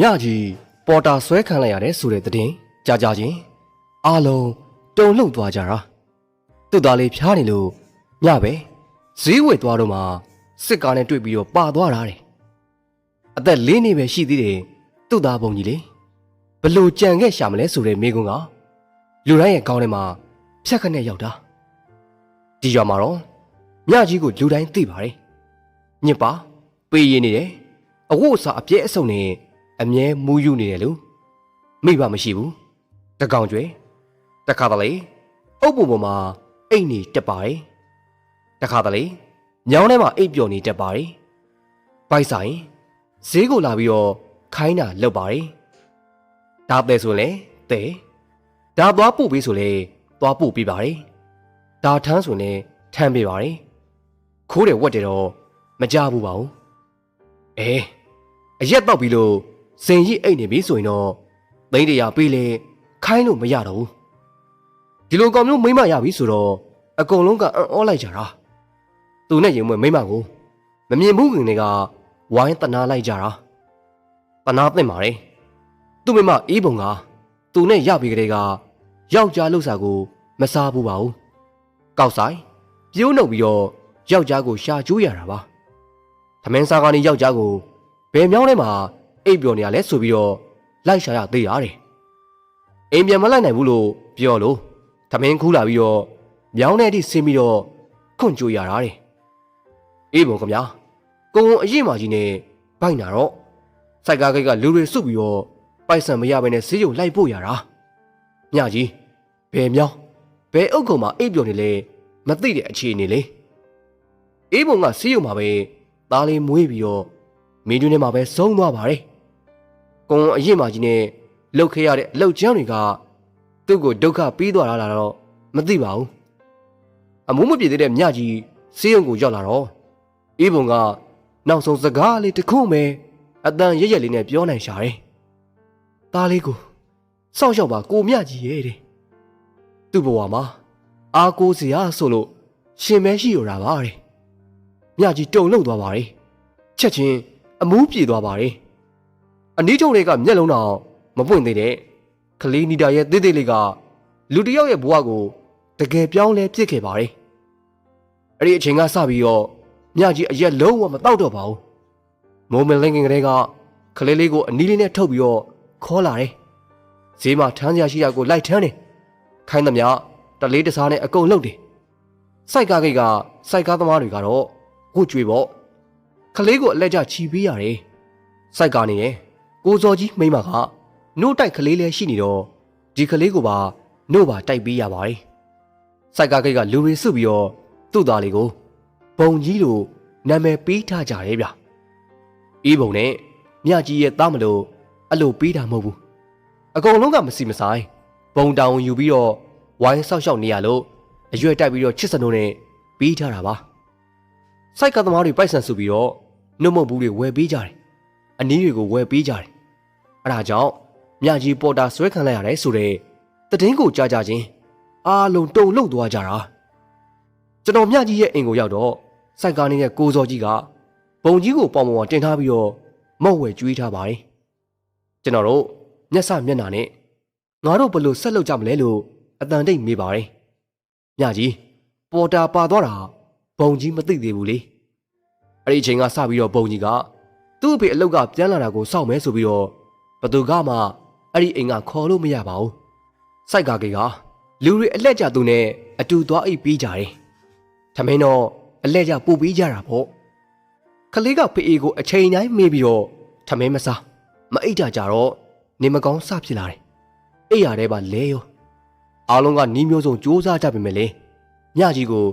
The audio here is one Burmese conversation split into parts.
မြကြီးပေါ်တာဆွဲခံလိုက်ရတယ်ဆိုတဲ့သတင်းကြားကြချင်းအားလုံးတုန်လှုပ်သွားကြတာသူ့သားလေးဖျားနေလို့ညပဲဈေးဝယ်သွားတော့မှစစ်ကားနဲ့တွေ့ပြီးတော့ပါသွားတာတဲ့အသက်လေးနှစ်ပဲရှိသေးတယ်သူ့သားပုံကြီးလေဘလို့ကြံခဲ့ရှာမလဲဆိုတဲ့မိကွန်းကလူတိုင်းရဲ့ခေါင်းထဲမှာဖြတ်ခနဲ့ရောက်တာဒီရွာမှာတော့မြကြီးကိုလူတိုင်းသိပါတယ်ညစ်ပါ ပေးရနေတယ်အဝတ်အစားအပြည့်အစုံနဲ့ အမြဲမူးယူနေတယ်လို့မိဘမရှိဘူးတကောင်ကျွဲတခါတလေအုပ်ပုံပေါ်မှာအိတ်နေတက်ပါတယ်တခါတလေညောင်းထဲမှာအိတ်ပျော်နေတက်ပါတယ်ပိုက်ဆိုင်ဈေးကိုလာပြီးတော့ခိုင်းတာလောက်ပါတယ်ဒါပဲဆိုလဲတဲဒါသွားပို့ပြီးဆိုလဲသွားပို့ပေးပါတယ်ဒါထမ်းဆိုလဲထမ်းပေးပါတယ်ခိုးတယ်ဝက်တယ်တော့မကြဘူးပါဘူးအေးအရက်တော့ပြီလို့ စင်ကြီးအိတ်နေပြီဆိုရင်တော့သိန်းတရာပေးလေခိုင်းလို့မရတော့ဘူးဒီလိုကောင်မျိုးမိမရပြီဆိုတော့အကုန်လုံးကအံ့ဩလိုက်ကြတာသူနဲ့ရင်မွေမိမကိုမမြင်ဘူးခင်တွေကဝိုင်းတနာလိုက်ကြတာတနာသင့်ပါတယ်သူ့မိမအေးပုံကသူနဲ့ရပြီကလေးကယောက်ျားလှုပ်စာကို မစားဘူးပါဘူးကောက်ဆိုင်ပြိုးနှုတ်ပြီးတော့ယောက်ျားကိုရှာကျိုးရတာပါသမင်းစားကနေယောက်ျားကိုဘယ်မြောင်းထဲမှာ အိပ်ပျော်နေရလဲဆိုပြီးတော့လိုက်ရှာရသေးရတယ်အိမ်ပြန်မလိုက်နိုင်ဘူးလို့ပြောလို့သမင်းခူးလာပြီးတော့မြောင်းထဲအထိဆင်းပြီးတော့ခွန့်ကြိုးရတာတဲ့အေးပုံခင်ဗျာကိုုံအရင်မကြီးနဲ့ဘိုက်နာတော့စိုက်ကားကိတ်ကလူတွေစုပ်ပြီးတော့ပိုက်ဆံမရဘဲနဲ့ဈေးရုံလိုက်ပို့ရတာညကြီးဘယ်မြောင်းဘယ်အုပ်ကောင်မှာအိပ်ပျော်နေလဲမသိတဲ့အခြေအနေလေအေးပုံကဈေးရုံမှာပဲသားလေးမွေးပြီးတော့မင်းတွင်းထဲမှာပဲဆုံးသွားပါတယ် ကိုုံအရင်မကြီးနဲ့လှုပ်ခဲရတဲ့အလှုပ်ချမ်းတွေကသူ့ကိုဒုက္ခပေးသွားတာလားတော့မသိပါဘူးအမိုးမပြေသေးတဲ့မြကြီးဆေးရုံကိုရောက်လာတော့အေးပုံကနောက်ဆုံးစကားလေးတစ်ခုပဲအတန်ရရက်လေးနဲ့ပြောနိုင်ရှာတယ်။သားလေးကိုစောင့်ရှောက်ပါကိုမြကြီးရဲ့တဲ့။သူ့ဘဝမှာအားကိုးစရာဆိုလို့ရှင်မဲရှိရတာပါတဲ့။မြကြီးတုံလုံသွားပါတယ်။ချက်ချင်းအမူးပြေသွားပါတယ်။ အနီးချုံတွေကမျက်လုံးတော့မပွင့်သေးတဲ့ကလေးနီတာရဲ့တိတိလေးကလူတစ်ယောက်ရဲ့ဘဝကိုတကယ်ပြောင်းလဲပြစ်ခဲ့ပါတယ်။အဲ့ဒီအချိန်ကစပြီးတော့မြကြီးအရက်လုံးဝမတော့တော့ပါဘူး။မိုးမလင်းခင်ကလေးကကလေးလေးကိုအနီးလေးနဲ့ထုတ်ပြီးတော့ခေါ်လာတယ်။ဈေးမှာထမ်းစရာရှိတာကိုလိုက်ထမ်းတယ်။ခိုင်းသမျှတလေးတစားနဲ့အကုန်လုပ်တယ်။စိုက်ကားကိတ်ကစိုက်ကားသမားတွေကတော့ဝှကြွေပေါ့။ကလေးကိုအလက်ကျချီပေးရတယ်။စိုက်ကားနေတယ်။ ကိုစောကြီးမိမကနို့တိုက်ကလေးလည်းရှိနေတော့ဒီကလေးကိုပါနို့ပါတိုက်ပေးရပါတယ်။စိုက်ကားကိတ်ကလူတွေစုပြီးတော့သူ့သားလေးကိုဘုံကြီးလို့နာမည်ပေးထားကြတယ်ဗျ။အေးဘုံနဲ့မြကြီးရဲ့သားမလို့အဲ့လိုပေးတာမဟုတ်ဘူး။အကုန်လုံးကမစီမဆိုင်ဘုံတောင်ယူပြီးတော့ဝိုင်းဆောက်ရှောက်နေရလို့အရွက်တိုက်ပြီးတော့ချစ်စနိုးနဲ့ပေးထားတာပါ။စိုက်ကသမားတွေပိုက်ဆံစုပြီးတော့နှုတ်မုတ်ဘူးတွေဝယ်ပေးကြတယ်။အနည်းတွေကိုဝယ်ပေးကြတယ်။ အဲဒါကြောင့်မြကြီးပေါ်တာဆွဲခံလိုက်ရတယ်ဆိုတော့တည်င်းကိုကြားကြချင်းအားလုံးတုံလှုပ်သွားကြတာကျွန်တော်မြကြီးရဲ့အိမ်ကိုရောက်တော့စိုက်ကားနေတဲ့ကိုစောကြီးကဘုံကြီးကိုပေါင်ပေါ်တင်ထားပြီးတော့မော့ဝဲကျွေးထားပါတယ်ကျွန်တော်တို့မျက်စမျက်နှာနဲ့ငါတို့ဘယ်လိုဆက်လုပ်ကြမလဲလို့အတန်တိတ်မေးပါတယ်မြကြီးပေါ်တာပါသွားတာဘုံကြီးမသိသေးဘူးလေအဲ့ဒီအချိန်ကစပြီးတော့ဘုံကြီးကသူ့အဖေအလုတ်ကပြန်လာတာကိုစောင့်မဲဆိုပြီးတော့ဘ သူကမှအဲ့ဒီအိမ်ကခေါ်လို့မရပါဘူးစိုက်ကားကေကလူတွေအလက်ကြသူနဲ့အတူသွားအိပ်ပြီးကြတယ်ထမင်းတော့အလက်ကြပို့ပြီးကြတာပေါ့ခလေးကဖေအေကိုအချိန်တိုင်းမေးပြီးတော့ထမင်းမစားမအိတ်ကြကြတော့နေမကောင်းစဖြစ်လာတယ်အိပ်ရတဲ့ပါလဲရောအားလုံးကနီးမျိုးစုံစူးစမ်းကြပြီမဲ့လေညကြီးကို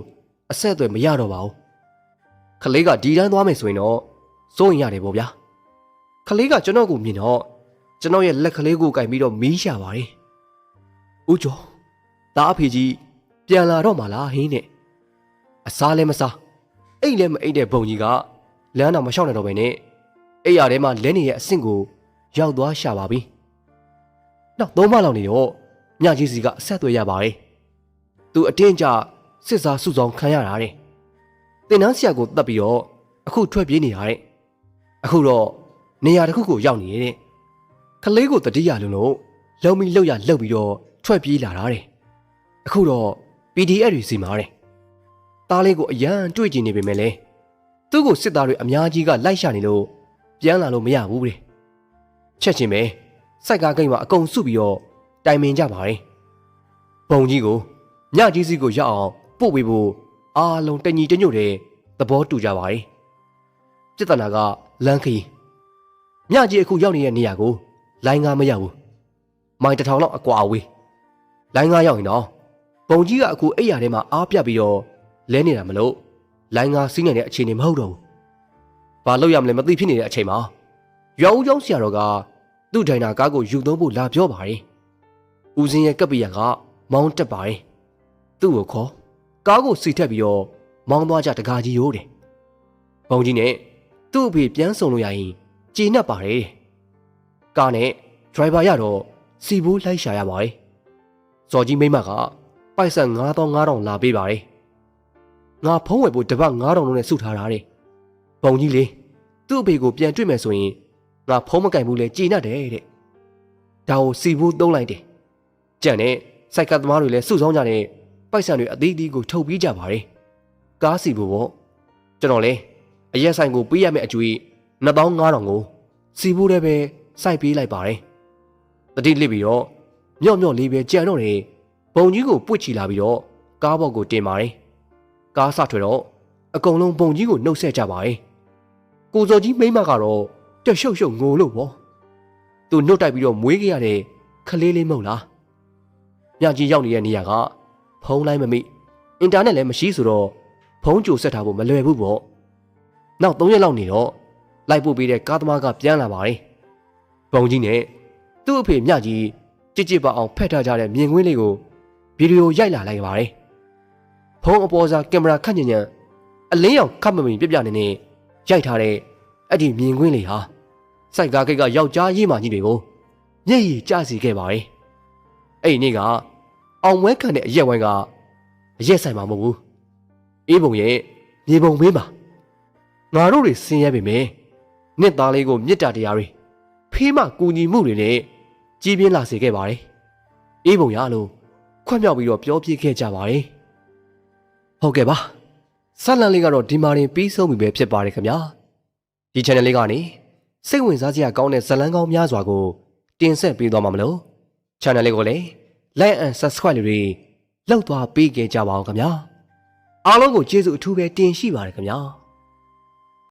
အဆက်အသွယ်မရတော့ပါဘူးခလေးကဒီတိုင်းသွားမယ်ဆိုရင်တော့စိုးရင်ရတယ်ပေါ့ဗျာခလေးကကျွန်တော်ကိုမြင်တော့ ကျွန်တော်ရဲ့လက်ကလေးကိုကင်ပြီးတော့မီးရှာပါတယ်ဦးကျော်ဒါအဖေကြီးပြန်လာတော့မှလားဟင်းနဲ့အစားလည်းမစားအိတ်လည်းမအိတ်တဲ့ဘုံကြီးကလမ်းတော်မလျှောက်နိုင်တော့ပဲနဲ့အိတ်ရထဲမှာလဲနေရဲ့အဆင့်ကိုရောက်သွားရှာပါပြီနောက်သုံးမလောက်နေတော့မြကြီးစီကအဆက်အသွယ်ရပါတယ်သူအတင်းကြစစ်စားစုဆောင်ခံရတာတဲ့တင်နန်းဆရာကိုတတ်ပြီးတော့အခုထွက်ပြေးနေတာတဲ့အခုတော့နေရာတစ်ခုကိုရောက်နေတ ယ်တဲ့ခလေးကိုတတိယလုံးလို့လုံမီလှုပ်ရလှုပ်ပြီးတော့ထွက်ပြေးလာတာတဲ့အခုတော့ PDF တွေစီမာတဲ့သားလေးကိုအရန်တွေ့ကြည့်နေပေမဲ့လေသူ့ကိုစစ်သားတွေအများကြီးကလိုက်ရှာနေလို့ပြန်လာလို့မရဘူးတဲ့ချက်ချင်းပဲစိုက်ကားကိန်းမှာအကုန်စုပြီးတော့တိုင်ပင်ကြပါတယ်ဘုံကြီးကိုညကြီးစီကိုရောက်အောင်ပို့ပေးဖို့အားလုံးတညီတညွတ်တဲ့သဘောတူကြပါတယ်ပြဿနာကလမ်းခရီးညကြီးအခုရောက်နေတဲ့နေရာကို လိုင်းကားမရောက်ဘူးမိုင်တစ်ထောင်လောက်အကွာအဝေးလိုင်းကားရောက်ရင်တော့ဘုံကြီးကအခုအိယာထဲမှာအားပြပြီးတော့လဲနေတာမလို့လိုင်းကားစီးနိုင်တဲ့အခြေအနေမဟုတ်တော့ဘူးဘာလို့ရမလဲမသိဖြစ်နေတဲ့အချိန်မှာရွာဦးကျောင်းဆရာတော်ကသူ့ဒိုင်နာကားကိုယူသုံးဖို့လာပြောပါတယ်ဦးစင်းရဲ့ကပ်ပီယာကမောင်းတက်ပါတယ်သူ့ကိုခေါ်ကားကိုစီထက်ပြီးတော့မောင်းသွားကြတကားကြီးရိုးတယ်ဘုံကြီးနဲ့သူ့အဖေပြန်ဆောင်လို့ရရင်ကျေနပ်ပါတယ်တဲ့ ကားနဲ့ဒရိုင်ဘာရတော့စီဘူးလိုက်ရှာရပါတယ်။ဇော်ကြီးမိမကပိုက်ဆံ9500လာပေးပါတယ်။ငါဖုံးဝယ်ဖို့တပတ်9000လုံးနဲ့စုထားတာတဲ့။ဘုံကြီးလေသူ့အဖေကိုပြန်တွေ့မယ်ဆိုရင်ငါဖုံးမကင်ဘူးလေကြည်နတ်တယ်တဲ့။ဒါကိုစီဘူးသုံးလိုက်တယ်။ကြံနဲ့စိုက်ကသမားတွေလည်းစုဆောင်းကြတဲ့ပိုက်ဆံတွေအသီးသီးကိုထုတ်ပြီးကြပါတယ်။ကားစီဘူးပေါ့ကျွန်တော်လေအရက်ဆိုင်ကိုပေးရမယ့်အကျွေး2500ကိုစီဘူးလည်းပဲ စိုက်ပေးလိုက်ပါတယ်။တတိလစ်ပြီးတော့မြော့မြော့လေးပဲကြံတော့တယ်။ဘုံကြီးကိုပွတ်ချီလာပြီးတော့ကားဘောက်ကိုတင်ပါတယ်။ကားဆထွေတော့အကုန်လုံးဘုံကြီးကိုနှုတ်ဆက်ကြပါတယ်။ကိုစော်ကြီးမိမကတော့တက်ရှုပ်ရှုပ်ငိုလို့ပေါ့။သူနှုတ်တိုက်ပြီးတော့မွေးခဲ့ရတဲ့ခလေးလေးမဟုတ်လား။ညကြီးရောက်နေတဲ့နေရာကဖုံးလိုက်မမိအင်တာနက်လည်းမရှိဆိုတော့ဖုံးကြိုဆက်ထားဖို့မလွယ်ဘူးပေါ့။နောက်၃ရက်လောက်နေတော့လိုက်ပို့ပေးတဲ့ကားသမားကပြန်လာပါတယ်။ ဘုံကြီးနဲ့သူ့အဖေမြကြီးကြစ်ကြစ်ပအောင်ဖက်ထားကြတဲ့မြင်ကွင်းလေးကိုဗီဒီယိုရိုက်လာလိုက်ပါတယ်။ဖုံးအပေါ်စားကင်မရာခန့်ညံ့ညံ့အလင်းရောင်ခတ်မမီပြပြနေနေရိုက်ထားတဲ့အဲ့ဒီမြင်ကွင်းလေးဟာစိုက်ကားကိတ်ကယောက်ျားရေးမာကြီးတွေကိုမျက်ရည်ကျစီခဲ့ပါတယ်။အဲ့ဒီနေ့ကအောင်ဝဲခံတဲ့အရက်ဝိုင်းကအရက်ဆိုင်မှာမဟုတ်ဘူး။အေးပုံရဲ့မြေပုံဘေးမှာငါတို့တွေဆင်းရဲပေမယ့်နှစ်သားလေးကိုမြစ်တာတရားတွေ ဖေးမကူညီမှုတွေနဲ့ကြီးပြင်းလာစေခဲ့ပါတယ်။အေးပုံရလို့ခွင့်မြောက်ပြီးတော့ပြောပြခဲ့ကြပါတယ်။ဟုတ်ကဲ့ပါ။ဆက်လန်လေးကတော့ဒီမာရင်ပြီးဆုံးပြီပဲဖြစ်ပါတယ်ခင်ဗျာ။ဒီ channel လေးကနေစိတ်ဝင်စားစရာကောင်းတဲ့ဇာတ်လမ်းကောင်းများစွာကိုတင်ဆက်ပေးသွားမှာမလို့ channel လေးကိုလည်း like and subscribe တွေလောက်သွားပေးကြကြပါအောင်ခင်ဗျာ။အားလုံးကိုကျေးဇူးအထူးပဲတင်ရှိပါတယ်ခင်ဗျာ။